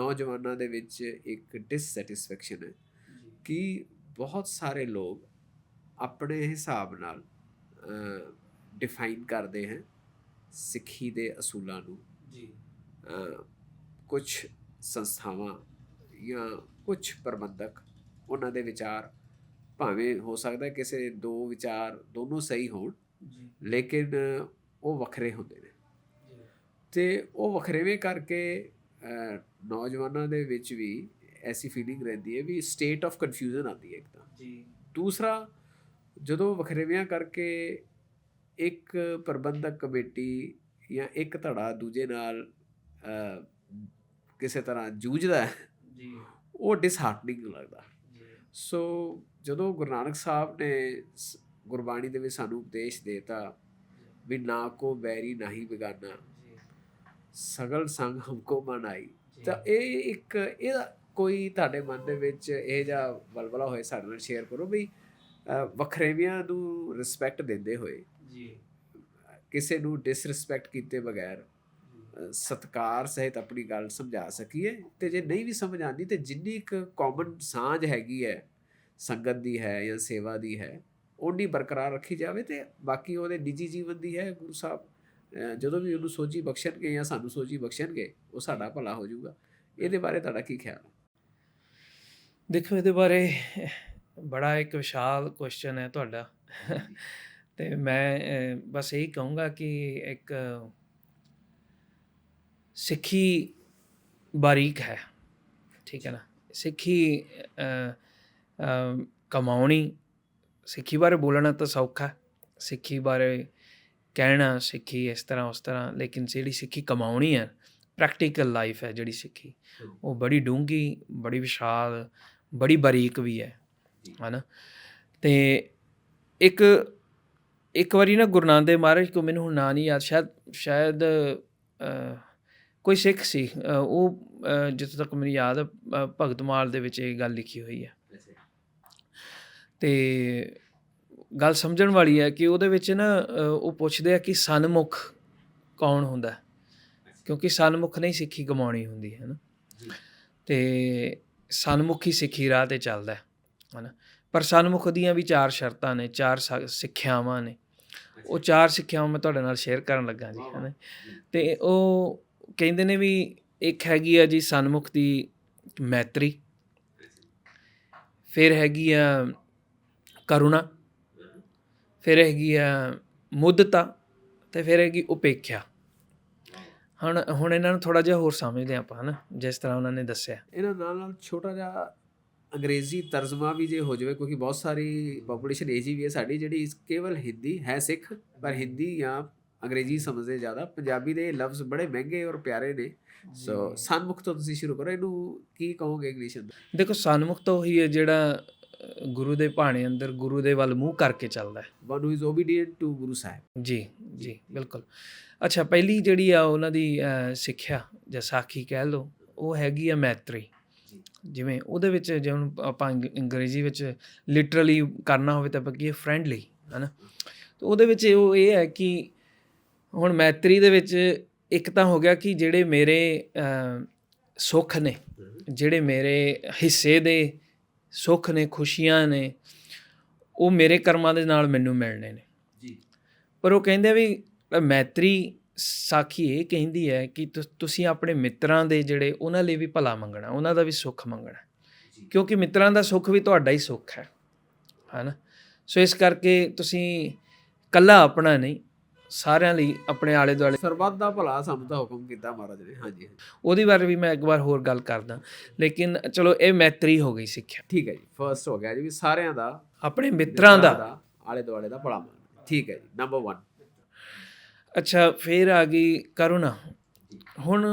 ਨੌਜਵਾਨਾਂ ਦੇ ਵਿੱਚ ਇੱਕ ਡਿਸਸੈਟੀਸਫੈਕਸ਼ਨ ਹੈ ਕਿ ਬਹੁਤ ਸਾਰੇ ਲੋਕ ਆਪਣੇ ਹਿਸਾਬ ਨਾਲ ਡਿਫਾਈਨ ਕਰਦੇ ਹਨ ਸਿੱਖੀ ਦੇ ਅਸੂਲਾਂ ਨੂੰ। ਜੀ। ਕੁਝ ਸੰਸਥਾਵਾਂ ਜਾਂ ਕੁਝ ਪ੍ਰਬੰਧਕ ਉਹਨਾਂ ਦੇ ਵਿਚਾਰ ਭਾਵੇਂ ਹੋ ਸਕਦਾ ਕਿਸੇ ਦੋ ਵਿਚਾਰ ਦੋਨੋਂ ਸਹੀ ਹੋਣ ਜੀ। ਲੇਕਿਨ ਉਹ ਵੱਖਰੇ ਹੁੰਦੇ ਨੇ। ਤੇ ਉਹ ਵੱਖਰੇਵੇਂ ਕਰਕੇ ਨੌਜਵਾਨਾਂ ਦੇ ਵਿੱਚ ਵੀ ਐਸੀ ਫੀਲਿੰਗ ਰਹਿੰਦੀ ਹੈ ਵੀ ਸਟੇਟ ਆਫ ਕਨਫਿਊਜ਼ਨ ਆਉਂਦੀ ਹੈ ਇੱਕ ਤਾਂ। ਜੀ। ਦੂਸਰਾ ਜਦੋਂ ਵੱਖਰੇਵਿਆਂ ਕਰਕੇ ਇੱਕ ਪ੍ਰਬੰਧਕ ਕਮੇਟੀ ਜਾਂ ਇੱਕ ਧੜਾ ਦੂਜੇ ਨਾਲ ਕਿਸੇ ਤਰ੍ਹਾਂ ਜੂਝਦਾ ਹੈ ਜੀ। ਉਹ ਡਿਸਹਾਰਟਨਿੰਗ ਲੱਗਦਾ। ਸੋ ਜਦੋਂ ਗੁਰੂ ਨਾਨਕ ਸਾਹਿਬ ਨੇ ਗੁਰਬਾਣੀ ਦੇ ਵਿੱਚ ਸਾਨੂੰ ਉਪਦੇਸ਼ ਦੇਤਾ ਵੀ ਨਾ ਕੋ ਬੈਰੀ ਨਹੀਂ ਬਿਗਾਨਾ ਸਗਲ ਸੰਗ ਹਮਕੋ ਮਨ ਆਈ ਜੀ। ਤਾਂ ਇਹ ਇੱਕ ਇਹਦਾ ਕੋਈ ਤੁਹਾਡੇ ਮਨ ਦੇ ਵਿੱਚ ਇਹ ਜਿਹਾ ਬਲਬਲਾ ਹੋਏ ਸਾਡੇ ਨਾਲ ਸ਼ੇਅਰ ਕਰੋ ਵੀ ਵੱਖਰੇਵਿਆਂ ਨੂੰ ਰਿਸਪੈਕਟ ਦਿੰਦੇ ਹੋਏ ਜੀ। ਕਿਸੇ ਨੂੰ ਡਿਸਰਿਸਪੈਕਟ ਕੀਤੇ ਬਗੈਰ ਸਤਕਾਰ ਸਹਿਤ ਆਪਣੀ ਗੱਲ ਸਮਝਾ ਸਕੀਏ ਤੇ ਜੇ ਨਹੀਂ ਵੀ ਸਮਝ ਆਉਂਦੀ ਤੇ ਜਿੰਨੀ ਇੱਕ ਕਾਮਨ ਸਾਂਝ ਹੈਗੀ ਹੈ ਸੰਗਤ ਦੀ ਹੈ ਜਾਂ ਸੇਵਾ ਦੀ ਹੈ ਓਨੀ ਬਰਕਰਾਰ ਰੱਖੀ ਜਾਵੇ ਤੇ ਬਾਕੀ ਉਹਦੇ ਨਿੱਜੀ ਜੀਵਨ ਦੀ ਹੈ ਗੁਰੂ ਸਾਹਿਬ। ਜਦੋਂ ਵੀ ਉਹਨੂੰ ਸੋਝੀ ਬਖਸ਼ਣਗੇ ਜਾਂ ਸਾਨੂੰ ਸੋਝੀ ਬਖਸ਼ਣਗੇ, ਉਹ ਸਾਡਾ ਭਲਾ ਹੋ ਜਾਊਗਾ। ਇਹਦੇ ਬਾਰੇ ਤੁਹਾਡਾ ਕੀ ਖਿਆਲ? ਹੈ ਦੇਖੋ, ਇਹਦੇ ਬਾਰੇ ਬੜਾ ਇੱਕ ਵਿਸ਼ਾਲ ਕੁਐਸਚਨ ਹੈ ਤੁਹਾਡਾ। ਤੇ ਮੈਂ ਬਸ ਇਹੀ ਕਹੂੰਗਾ ਕਿ ਇੱਕ ਸਿੱਖੀ ਬਾਰੀਕ ਹੈ। ਠੀਕ ਹੈ ਨਾ? ਸਿੱਖੀ ਕਮਾਉਣੀ, ਸਿੱਖੀ ਬਾਰੇ ਬੋਲਣਾ ਤਾਂ ਸੌਖਾ ਸਿੱਖੀ ਬਾਰੇ ਕਹਿਣਾ ਸਿੱਖੀ ਇਸ ਤਰ੍ਹਾਂ ਉਸ ਤਰ੍ਹਾਂ ਲੇਕਿਨ ਜਿਹੜੀ ਸਿੱਖੀ ਕਮਾਉਣੀ ਹੈ ਪ੍ਰੈਕਟੀਕਲ ਲਾਈਫ ਹੈ ਜਿਹੜੀ ਸਿੱਖੀ ਉਹ ਬੜੀ ਡੂੰਘੀ ਬੜੀ ਵਿਸ਼ਾਲ ਬੜੀ ਬਾਰੀਕ ਵੀ ਹੈ। ਹਨਾ? ਤੇ ਇੱਕ ਇੱਕ ਵਾਰੀ ਨਾ ਗੁਰੂ ਨਾਨਕ ਦੇਵ ਮਹਾਰਾਜ ਕੋ ਮੈਨੂੰ ਹੁਣ ਨਾਂ ਨਹੀਂ ਯਾਦ ਸ਼ਾਇਦ ਸ਼ਾਇਦ ਕੋਈ ਸਿੱਖ ਸੀ ਉਹ ਜਿੱਥੋਂ ਤੱਕ ਮੈਨੂੰ ਯਾਦ ਹੈ ਅਹ, ਭਗਤਮਾਲ ਦੇ ਵਿੱਚ ਇਹ ਗੱਲ ਲਿਖੀ ਹੋਈ ਹੈ। ਤੇ ਗੱਲ ਸਮਝਣ ਵਾਲੀ ਹੈ ਕਿ ਉਹਦੇ ਵਿੱਚ ਨਾ ਉਹ ਪੁੱਛਦੇ ਆ ਕਿ ਸਨਮੁਖ ਕੌਣ ਹੁੰਦਾ? ਕਿਉਂਕਿ ਸਨਮੁਖ ਨਹੀਂ ਸਿੱਖੀ ਕਮਾਉਣੀ ਹੁੰਦੀ ਹੈ ਨਾ। ਤੇ ਸਨਮੁਖੀ ਸਿੱਖੀ ਰਾਹ ਤੇ ਚੱਲਦਾ ਹੈ ਹਨਾ ਪਰ ਸਨਮੁਖ ਦੀਆਂ ਵੀ ਚਾਰ ਸ਼ਰਤਾਂ ਨੇ ਚਾਰ ਸਿੱਖਿਆਵਾਂ ਨੇ। ਉਹ ਚਾਰ ਸਿੱਖਿਆਵਾਂ ਮੈਂ ਤੁਹਾਡੇ ਨਾਲ ਸ਼ੇਅਰ ਕਰਨ ਲੱਗਾ ਜੀ। ਹਨਾ ਤੇ ਉਹ ਕਹਿੰਦੇ ਨੇ ਵੀ ਇੱਕ ਹੈਗੀ ਆ ਜੀ ਸਨਮੁਖ ਦੀ ਮੈਤਰੀ ਫਿਰ ਹੈਗੀ ਆ ਕਰੁਣਾ। ਫਿਰ ਹੈਗੀ ਆ ਮੁੱਦਤਾ ਤੇ ਫਿਰ ਹੈਗੀ ਉਪੇਖਿਆ। ਹੁਣ ਹੁਣ ਇਹਨਾਂ ਨੂੰ ਥੋੜਾ ਜਿਹਾ ਹੋਰ ਸਮਝਦੇ ਆਪਾਂ ਹਨਾ ਜਿਸ ਤਰ੍ਹਾਂ ਉਹਨਾਂ ਨੇ ਦੱਸਿਆ। ਇਹਨਾਂ ਨਾਲ ਨਾਲ ਛੋਟਾ ਜਿਹਾ ਅੰਗਰੇਜ਼ੀ ਤਰਜਮਾ ਵੀ ਜੇ ਹੋ ਜਾਵੇ ਕਿਉਂਕਿ ਬਹੁਤ ਸਾਰੀ ਪੋਪੂਲੇਸ਼ਨ ਏਜੀ ਵੀ ਹੈ ਸਾਡੀ ਜਿਹੜੀ ਕੇਵਲ ਹਿੰਦੀ ਹੈ ਸਿੱਖ ਪਰ ਹਿੰਦੀ ਜਾਂ ਅੰਗਰੇਜ਼ੀ ਸਮਝਦੇ ਜ਼ਿਆਦਾ। ਪੰਜਾਬੀ ਦੇ ਲਫ਼ਜ਼ ਬੜੇ ਮਹਿੰਗੇ ਔਰ ਪਿਆਰੇ ਨੇ। ਸੋ ਸਨਮੁਖ ਤੋਂ ਤੁਸੀਂ ਸ਼ੁਰੂ ਕਰੋ ਇਹਨੂੰ ਕੀ ਕਹੋਗੇ ਇੰਗਲਿਸ਼ ਅੰਦਰ ਦੇਖੋ ਸਨਮੁਖ ਤਾਂ ਉਹੀ ਹੈ ਜਿਹੜਾ ਗੁਰੂ ਦੇ ਭਾਣੇ ਅੰਦਰ ਗੁਰੂ ਦੇ ਵੱਲ ਮੂੰਹ ਕਰਕੇ ਚੱਲਦਾ ਹੈ। One who is obedient to Guru Sahib ji ਜੀ ਬਿਲਕੁਲ। ਅੱਛਾ ਪਹਿਲੀ ਜਿਹੜੀ ਆ ਉਹਨਾਂ ਦੀ ਸਿੱਖਿਆ ਜਾਂ ਸਾਖੀ ਕਹਿ ਲਓ ਉਹ ਹੈਗੀ ਆ ਮੈਤਰੀ। ਜਿਵੇਂ ਉਹਦੇ ਵਿੱਚ ਜੇ ਹੁਣ ਆਪਾਂ ਅੰਗ- ਅੰਗਰੇਜ਼ੀ ਵਿੱਚ ਲਿਟਰਲੀ ਕਰਨਾ ਹੋਵੇ ਤਾਂ ਆਪਾਂ ਕੀ ਫ੍ਰੈਂਡਲੀ ਹਨਾ? ਤੇ ਉਹਦੇ ਵਿੱਚ ਉਹ ਇਹ ਹੈ ਕਿ ਹੁਣ ਮੈਤਰੀ ਦੇ ਵਿੱਚ ਇੱਕ ਤਾਂ ਹੋ ਗਿਆ ਕਿ ਜਿਹੜੇ ਮੇਰੇ ਸੁੱਖ ਨੇ ਜਿਹੜੇ ਮੇਰੇ ਹਿੱਸੇ ਦੇ ਸੁੱਖ ਨੇ ਖੁਸ਼ੀਆਂ ਨੇ ਉਹ ਮੇਰੇ ਕਰਮਾਂ ਦੇ ਨਾਲ ਮੈਨੂੰ ਮਿਲਣੇ ਨੇ। ਜੀ। ਪਰ ਉਹ ਕਹਿੰਦੇ ਵੀ ਮੈਤਰੀ ਸਾਖੀ ਇਹ ਕਹਿੰਦੀ ਹੈ ਕਿ ਤੁਸੀਂ ਆਪਣੇ ਮਿੱਤਰਾਂ ਦੇ ਜਿਹੜੇ ਉਹਨਾਂ ਲਈ ਵੀ ਭਲਾ ਮੰਗਣਾ ਉਹਨਾਂ ਦਾ ਵੀ ਸੁੱਖ ਮੰਗਣਾ। ਕਿਉਂਕਿ ਮਿੱਤਰਾਂ ਦਾ ਸੁੱਖ ਵੀ ਤੁਹਾਡਾ ਹੀ ਸੁੱਖ ਹੈ। ਹੈਨਾ? ਸੋ ਇਸ ਕਰਕੇ ਤੁਸੀਂ ਕੱਲਾ ਆਪਣਾ ਨਹੀਂ ਸਾਰਿਆਂ ਲਈ ਆਪਣੇ ਆਲੇ ਦੁਆਲੇ ਸਰਬੱਤ ਦਾ ਭਲਾ ਤਾਂ ਹੁਕਮ ਕੀਤਾ ਮਹਾਰਾਜ ਨੇ। ਹਾਂਜੀ। ਉਹਦੀ ਬਾਰੇ ਵੀ ਮੈਂ ਇੱਕ ਵਾਰ ਹੋਰ ਗੱਲ ਕਰਦਾ। ਲੇਕਿਨ ਚਲੋ ਇਹ ਮੈਤਰੀ ਹੋ ਗਈ ਸਿੱਖਿਆ। ਠੀਕ ਹੈ ਜੀ ਫਰਸਟ ਹੋ ਗਿਆ ਜੀ ਵੀ ਸਾਰਿਆਂ ਦਾ ਆਪਣੇ ਮਿੱਤਰਾਂ ਦਾ। ਆਲੇ ਦੁਆਲੇ ਦਾ ਭਲਾ ਠੀਕ ਹੈ ਜੀ ਨੰਬਰ 1 ਅੱਛਾ ਫਿਰ ਆ ਗਈ ਕਰੁਣਾ। ਹੁਣ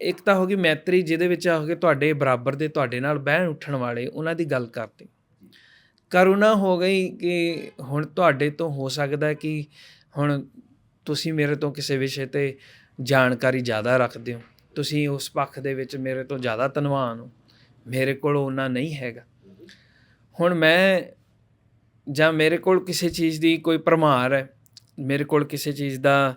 ਇੱਕ ਤਾਂ ਹੋ ਗਈ ਮੈਤਰੀ ਜਿਹਦੇ ਵਿੱਚ ਆ ਕੇ ਤੁਹਾਡੇ ਬਰਾਬਰ ਦੇ ਤੁਹਾਡੇ ਨਾਲ ਬਹਿਣ ਉੱਠਣ ਵਾਲੇ ਉਹਨਾਂ ਦੀ ਗੱਲ ਕਰਦੇ ਕਰੁਣਾ ਹੋ ਗਈ ਕਿ ਹੁਣ ਤੁਹਾਡੇ ਤੋਂ ਹੋ ਸਕਦਾ ਕਿ ਹੁਣ ਤੁਸੀਂ ਮੇਰੇ ਤੋਂ ਕਿਸੇ ਵਿਸ਼ੇ ਤੇ ਜਾਣਕਾਰੀ ਜ਼ਿਆਦਾ ਰੱਖਦੇ ਹੋ। ਤੁਸੀਂ ਉਸ ਪੱਖ ਦੇ ਵਿੱਚ ਮੇਰੇ ਤੋਂ ਜ਼ਿਆਦਾ ਧਨਵਾਨ ਹੋ। ਮੇਰੇ ਕੋਲ ਉਹਨਾਂ ਨਹੀਂ ਹੈਗਾ। ਹੁਣ ਮੈਂ ਜਾਂ ਮੇਰੇ ਕੋਲ ਕਿਸੇ ਚੀਜ਼ ਦੀ ਕੋਈ ਭਰਮਾਰ ਹੈ ਮੇਰੇ ਕੋਲ ਕਿਸੇ ਚੀਜ਼ ਦਾ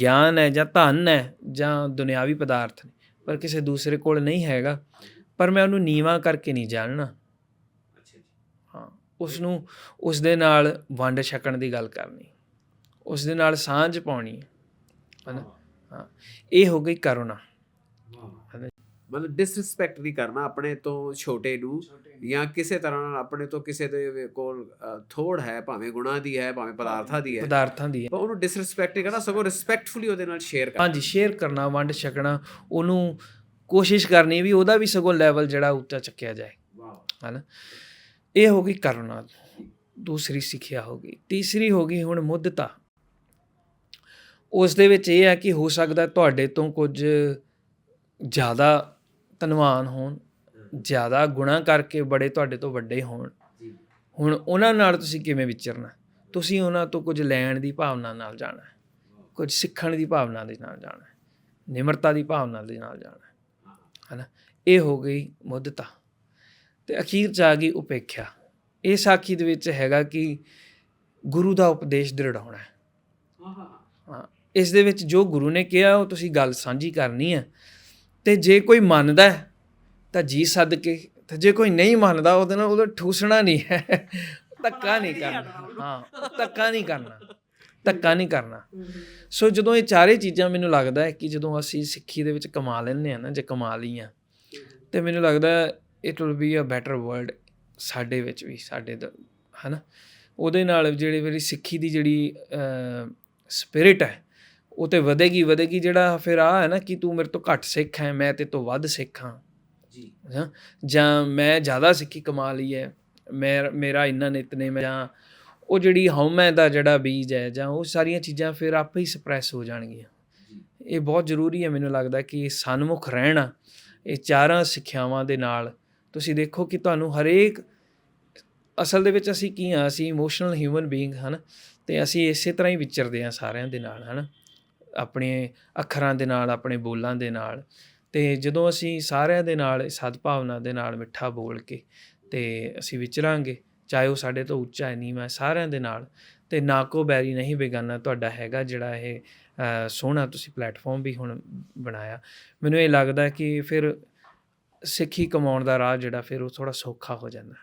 ਗਿਆਨ ਹੈ ਜਾਂ ਧਨ ਹੈ ਜਾਂ ਦੁਨਿਆਵੀ ਪਦਾਰਥ ਨੇ ਪਰ ਕਿਸੇ ਦੂਸਰੇ ਕੋਲ ਨਹੀਂ ਹੈਗਾ ਪਰ ਮੈਂ ਉਹਨੂੰ ਨੀਵਾ ਕਰਕੇ ਨਹੀਂ ਜਾਣਨਾ। ਅੱਛਾ ਜੀ। ਹਾਂ ਉਸ ਨੂੰ ਉਸ ਦੇ ਨਾਲ ਵੰਡ ਛਕਣ ਦੀ ਗੱਲ ਕਰਨੀ। ਉਸ ਦੇ ਨਾਲ ਸਾਂਝ ਪਾਉਣੀ ਹਨਾ? ਹਾਂ। ਇਹ ਹੋ ਗਈ ਕਰੁਣਾ। ਮਤਲਬ ਡਿਸਰਿਸਪੈਕਟ ਨਹੀਂ ਕਰਨਾ ਆਪਣੇ ਤੋਂ ਛੋਟੇ ਨੂੰ ਜਾਂ ਕਿਸੇ ਤਰ੍ਹਾਂ ਨਾਲ ਆਪਣੇ ਤੋਂ ਕਿਸੇ ਦੇ ਕੋਲ ਥੋੜ ਹੈ ਭਾਵੇਂ ਗੁਣਾ ਦੀ ਹੈ ਭਾਵੇਂ ਪਦਾਰਥਾਂ ਦੀ ਹੈ। ਪਦਾਰਥਾਂ ਦੀ ਹੈ। ਪਰ ਉਹਨੂੰ ਡਿਸਰਿਸਪੈਕਟ ਨਹੀਂ ਕਰਨਾ ਸਗੋਂ ਰਿਸਪੈਕਟਫੁਲੀ ਉਹਦੇ ਨਾਲ ਸ਼ੇਅਰ ਕਰਨਾ। ਹਾਂਜੀ ਸ਼ੇਅਰ ਕਰਨਾ ਵੰਡ ਛਕਣਾ ਉਹਨੂੰ ਕੋਸ਼ਿਸ਼ ਕਰਨੀ ਵੀ ਉਹਦਾ ਵੀ ਸਗੋਂ ਲੈਵਲ ਜਿਹੜਾ ਉੱਚਾ ਚੱਕਿਆ ਜਾਏ। ਵਾਹ। ਹਨਾ? ਇਹ ਹੋ ਗਈ ਕਰੁਣਾ। ਦੂਸਰੀ ਸਿੱਖਿਆ ਹੋ ਗਈ। ਤੀਸਰੀ ਹੋ ਗਈ ਹੁਣ ਮੁੱਦਤਾ ਉਸ ਦੇ ਵਿੱਚ ਇਹ ਹੈ ਕਿ ਹੋ ਸਕਦਾ ਤੁਹਾਡੇ ਤੋਂ ਕੁਝ ਜ਼ਿਆਦਾ ਧਨਵਾਨ ਹੋਣ ਜ਼ਿਆਦਾ ਗੁਣਾ ਕਰਕੇ ਬੜੇ ਤੁਹਾਡੇ ਤੋਂ ਵੱਡੇ ਹੋਣ। ਹੁਣ ਉਹਨਾਂ ਨਾਲ ਤੁਸੀਂ ਕਿਵੇਂ ਵਿਚਰਨਾ? ਤੁਸੀਂ ਉਹਨਾਂ ਤੋਂ ਕੁਝ ਲੈਣ ਦੀ ਭਾਵਨਾ ਨਾਲ ਜਾਣਾ ਕੁਝ ਸਿੱਖਣ ਦੀ ਭਾਵਨਾ ਦੇ ਨਾਲ ਜਾਣਾ ਨਿਮਰਤਾ ਦੀ ਭਾਵਨਾ ਦੇ ਨਾਲ ਜਾਣਾ ਹੈ। ਹਨਾ? ਇਹ ਹੋ ਗਈ ਮੁੱਦਤਾ ਤੇ ਅਖੀਰ ਚ ਆ ਗਈ ਉਪੇਖਿਆ। ਇਹ ਸਾਖੀ ਦੇ ਵਿੱਚ ਹੈਗਾ ਕਿ ਗੁਰੂ ਦਾ ਉਪਦੇਸ਼ ਦ੍ਰਿੜਾਉਣਾ ਹੈ। ਹਾਂ। ਇਸ ਦੇ ਵਿੱਚ ਜੋ ਗੁਰੂ ਨੇ ਕਿਹਾ ਉਹ ਤੁਸੀਂ ਗੱਲ ਸਾਂਝੀ ਕਰਨੀ ਹੈ। ਤੇ ਜੇ ਕੋਈ ਮੰਨਦਾ ਹੈ ਤਾਂ ਜੀ ਸੱਦ ਕੇ ਤੇ ਜੇ ਕੋਈ ਨਹੀਂ ਮੰਨਦਾ ਉਹਦੇ ਨਾਲ ਉਹਦਾ ਠੂਸਣਾ ਨਹੀਂ ਹੈ। ਧੱਕਾ ਨਹੀਂ ਕਰਨਾ। ਹਾਂ ਧੱਕਾ ਨਹੀਂ ਕਰਨਾ। ਧੱਕਾ ਨਹੀਂ ਕਰਨਾ। ਸੋ ਜਦੋਂ ਇਹ ਚਾਰੇ ਚੀਜ਼ਾਂ ਮੈਨੂੰ ਲੱਗਦਾ ਹੈ ਕਿ ਜਦੋਂ ਅਸੀਂ ਸਿੱਖੀ ਦੇ ਵਿੱਚ ਕਮਾ ਲੈਂਦੇ ਆ ਨਾ ਜੇ ਕਮਾ ਲਈਆਂ ਤੇ ਮੈਨੂੰ ਲੱਗਦਾ it will be a better world ਸਾਡੇ ਵਿੱਚ ਵੀ ਸਾਡੇ ਦ- ਹਨਾ? ਉਹਦੇ ਨਾਲ ਜਿਹੜੀ ਮੇਰੀ ਸਿੱਖੀ ਦੀ ਜਿਹੜੀ ਸਪਿਰਿਟ ਹੈ ਉਹ ਤੇ ਵਧੇਗੀ ਵਧੇਗੀ ਜਿਹੜਾ ਫਿਰ ਆ ਹੈ ਨਾ ਕਿ ਤੂੰ ਮੇਰੇ ਤੋਂ ਘੱਟ ਸਿੱਖ ਹੈ ਮੈਂ ਤੇ ਤੋਂ ਵੱਧ ਸਿੱਖ ਹਾਂ। ਜੀ। ਹਾਂ ਜਾਂ ਮੈਂ ਜ਼ਿਆਦਾ ਸਿੱਖੀ ਕਮਾ ਲਈ ਹੈ ਮੈਂ ਮੇਰਾ ਇੰਨਾ ਨਿਤਨੇਮ ਹੈ ਜਾਂ ਉਹ ਜਿਹੜੀ ਹਉਮੈ ਦਾ ਜਿਹੜਾ ਬੀਜ ਹੈ ਜਾਂ ਉਹ ਸਾਰੀਆਂ ਚੀਜ਼ਾਂ ਫਿਰ ਆਪੇ ਹੀ ਸਪਰੈਸ ਹੋ ਜਾਣਗੀਆਂ। ਇਹ ਬਹੁਤ ਜ਼ਰੂਰੀ ਹੈ ਮੈਨੂੰ ਲੱਗਦਾ ਕਿ ਸਨਮੁਖ ਰਹਿਣਾ ਇਹ ਚਾਰਾਂ ਸਿੱਖਿਆਵਾਂ ਦੇ ਨਾਲ। ਤੁਸੀਂ ਦੇਖੋ ਕਿ ਤੁਹਾਨੂੰ ਹਰੇਕ ਅਸਲ ਦੇ ਵਿੱਚ ਅਸੀਂ ਕੀ ਹਾਂ ਅਸੀਂ ਇਮੋਸ਼ਨਲ ਹਿਊਮਨ ਬੀਇੰਗ ਹਨ ਤੇ ਅਸੀਂ ਇਸੇ ਤਰ੍ਹਾਂ ਹੀ ਵਿਚਰਦੇ ਹਾਂ ਸਾਰਿਆਂ ਦੇ ਨਾਲ ਹਨ ਆਪਣੇ ਅੱਖਰਾਂ ਦੇ ਨਾਲ, ਆਪਣੇ ਬੋਲਾਂ ਦੇ ਨਾਲ ਤੇ ਜਦੋਂ ਅਸੀਂ ਸਾਰਿਆਂ ਦੇ ਨਾਲ, ਸਦਭਾਵਨਾ ਦੇ ਨਾਲ ਮਿੱਠਾ ਬੋਲ ਕੇ ਤੇ ਅਸੀਂ ਵਿਚਰਾਂਗੇ, ਚਾਹੇ ਉਹ ਸਾਡੇ ਤੋਂ ਉੱਚਾ ਹੈ, ਨੀਵਾਂ ਸਾਰਿਆਂ ਦੇ ਨਾਲ, ਤੇ ਨਾ ਕੋ ਬੈਰੀ ਨਹੀਂ ਬੇਗਾਨਾ ਤੁਹਾਡਾ ਹੈਗਾ ਜਿਹੜਾ ਇਹ ਸੋਹਣਾ ਤੁਸੀਂ ਪਲੇਟਫਾਰਮ ਵੀ ਹੁਣ ਬਣਾਇਆ। ਮੈਨੂੰ ਇਹ ਲੱਗਦਾ ਕਿ ਫਿਰ ਸਿੱਖੀ ਕਮਾਉਣ ਦਾ ਰਾਹ ਜਿਹੜਾ ਫਿਰ ਉਹ ਥੋੜਾ ਸੌਖਾ ਹੋ ਜਾਂਦਾ।